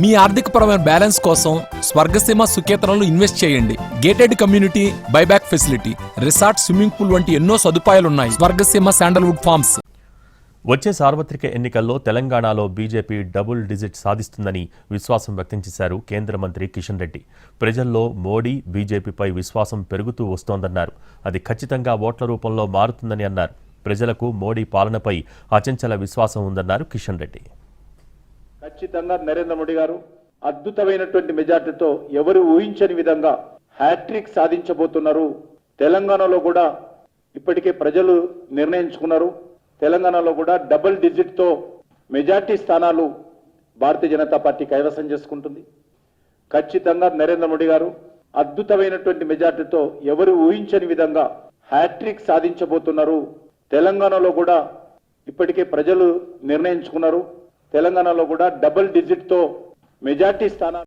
మీ ఆర్థికపరమైన బ్యాలెన్స్ కోసం స్వర్గసీమ సుకేతనలు ఇన్వెస్ట్ చేయండి. Gated community buyback facility resort swimming pool వంటి ఎన్నో సదుపాయాలున్నాయి. Swargaseema sandalwood forms. వచ్చే సార్వత్రిక ఎన్నికల్లో తెలంగాణలో బీజేపీ డబుల్ డిజిట్ సాధిస్తుందని విశ్వాసం వ్యక్తం చేశారు కేంద్ర మంత్రి కిషన్ రెడ్డి. ప్రజల్లో మోడీ బీజేపీపై విశ్వాసం పెరుగుతూ వస్తోందన్నారు. అది ఖచ్చితంగా ఓట్ల రూపంలో మారుతుందని అన్నారు. ప్రజలకు మోడీ పాలనపై అచంచల విశ్వాసం ఉందన్నారు కిషన్ రెడ్డి. ఖచ్చితంగా నరేంద్ర మోడీ గారు అద్భుతమైనటువంటి మెజార్టీతో ఎవరు ఊహించని విధంగా హ్యాట్రిక్ సాధించబోతున్నారు. తెలంగాణలో కూడా ఇప్పటికే ప్రజలు నిర్ణయించుకున్నారు. తెలంగాణలో కూడా డబుల్ డిజిట్తో మెజార్టీ స్థానాలు భారతీయ జనతా పార్టీ కైవసం చేసుకుంటుంది. ఖచ్చితంగా నరేంద్ర మోడీ గారు అద్భుతమైనటువంటి మెజార్టీతో ఎవరు ఊహించని విధంగా హ్యాట్రిక్ సాధించబోతున్నారు. తెలంగాణలో కూడా ఇప్పటికే ప్రజలు నిర్ణయించుకున్నారు. తెలంగాణలో కూడా డబుల్ డిజిట్తో మెజార్టీ స్థానాలు